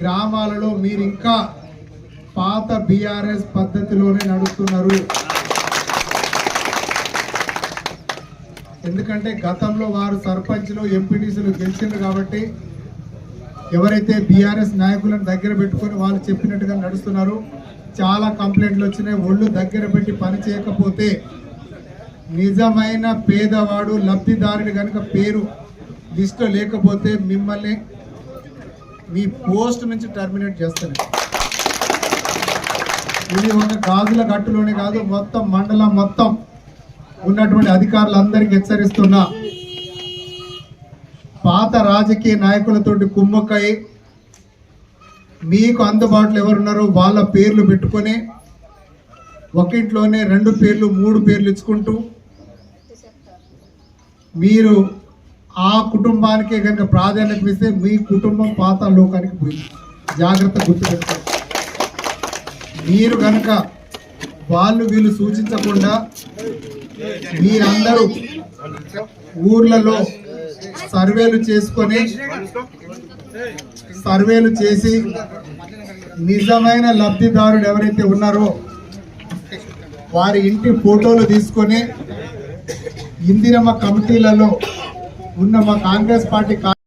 గ్రామాలలో మీరు ఇంకా పాత బీఆర్ఎస్ పద్ధతిలోనే నడుస్తున్నారు. ఎందుకంటే గతంలో వారు సర్పంచ్లు ఎంపీటీసీలు గెలిచిండ్రు కాబట్టి ఎవరైతే బీఆర్ఎస్ నాయకులను దగ్గర పెట్టుకొని వాళ్ళు చెప్పినట్టుగా నడుస్తున్నారు చాలా కంప్లైంట్లు వచ్చినాయి. ఒళ్ళు దగ్గర పెట్టి పని చేయకపోతే నిజమైన పేదవాడు లబ్ధిదారుని కనుక పేరు లిస్టులో లేకపోతే మిమ్మల్ని మీ పోస్ట్ నుంచి టర్మినేట్ చేస్తాను. ఇది ఒక గాజుల గట్టులోనే కాదు మొత్తం మండలం మొత్తం ఉన్నటువంటి అధికారులందరికీ హెచ్చరిస్తున్నా. పాత రాజకీయ నాయకులతోటి కుమ్మక్కై మీకు అందుబాటులో ఎవరున్నారో వాళ్ళ పేర్లు పెట్టుకొని ఒకింట్లోనే రెండు పేర్లు మూడు పేర్లు ఇచ్చుకుంటూ మీరు ఆ కుటుంబానికి కనుక ప్రాధాన్యత ఇస్తే మీ కుటుంబం పాత లోకానికి పోయింది. జాగ్రత్త గుర్తుపెట్టుకోండి మీరు కనుక వాళ్ళు వీళ్ళు సూచించకుండా మీరందరూ ఊర్లలో సర్వేలు చేసుకొని సర్వేలు చేసి నిజమైన లబ్ధిదారుడు ఎవరైతే ఉన్నారో వారి ఇంటి ఫోటోలు తీసుకొని ఇందిరమ్మ కమిటీలలో ఉన్న మా కాంగ్రెస్ పార్టీ కా-